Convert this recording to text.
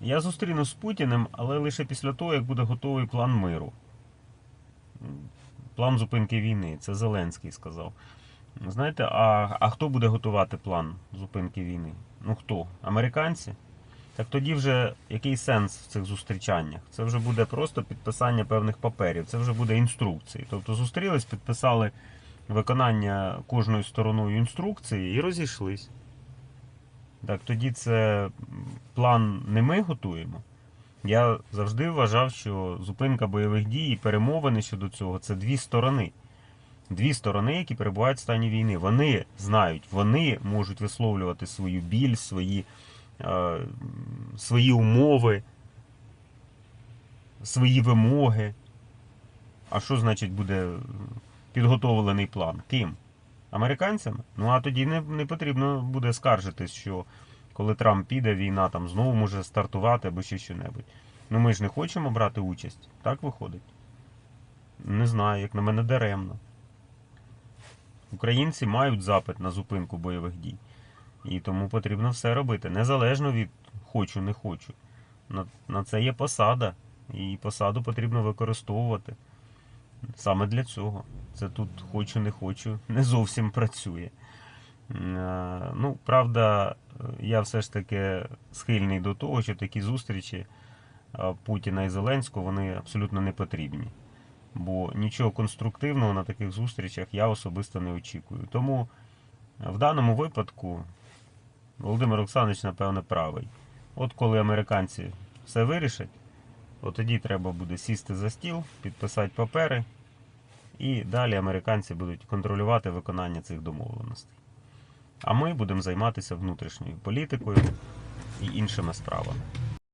Я зустрінусь з Путіним, але лише після того, як буде готовий план миру. План зупинки війни. Це Зеленський сказав. Знаєте, а, а хто буде готувати план зупинки війни? Ну хто? Американці? Так тоді вже який сенс в цих зустрічаннях? Це вже буде просто підписання певних паперів, це вже буде інструкції. Тобто зустрілись, підписали виконання кожною стороною інструкції і розійшлись. Так, тоді це план не ми готуємо. Я завжди вважав, що зупинка бойових дій і перемовини щодо цього це дві сторони. Дві сторони, які перебувають в стані війни. Вони знають, вони можуть висловлювати свою біль, свої, е, свої умови, свої вимоги. А що значить буде підготовлений план? Ким? Американцями? Ну а тоді не, не потрібно буде скаржитись, що коли Трамп піде, війна там знову може стартувати або ще що-небудь. Ну ми ж не хочемо брати участь. Так виходить? Не знаю, як на мене даремно. Українці мають запит на зупинку бойових дій. І тому потрібно все робити, незалежно від хочу, не хочу. На, на це є посада, і посаду потрібно використовувати. Саме для цього. Це тут хочу, не хочу, не зовсім працює. Е, Ну, правда, я все ж таки схильний до того, що такі зустрічі е, Путіна і Зеленського вони абсолютно не потрібні. Бо нічого конструктивного на таких зустрічах я особисто не очікую. Тому е, в даному випадку Володимир Олександрович, напевно, правий. От коли американці все вирішать, от тоді треба буде сісти за стіл, підписати папери, і далі американці будуть контролювати виконання цих домовленостей. А ми будемо займатися внутрішньою політикою і іншими справами.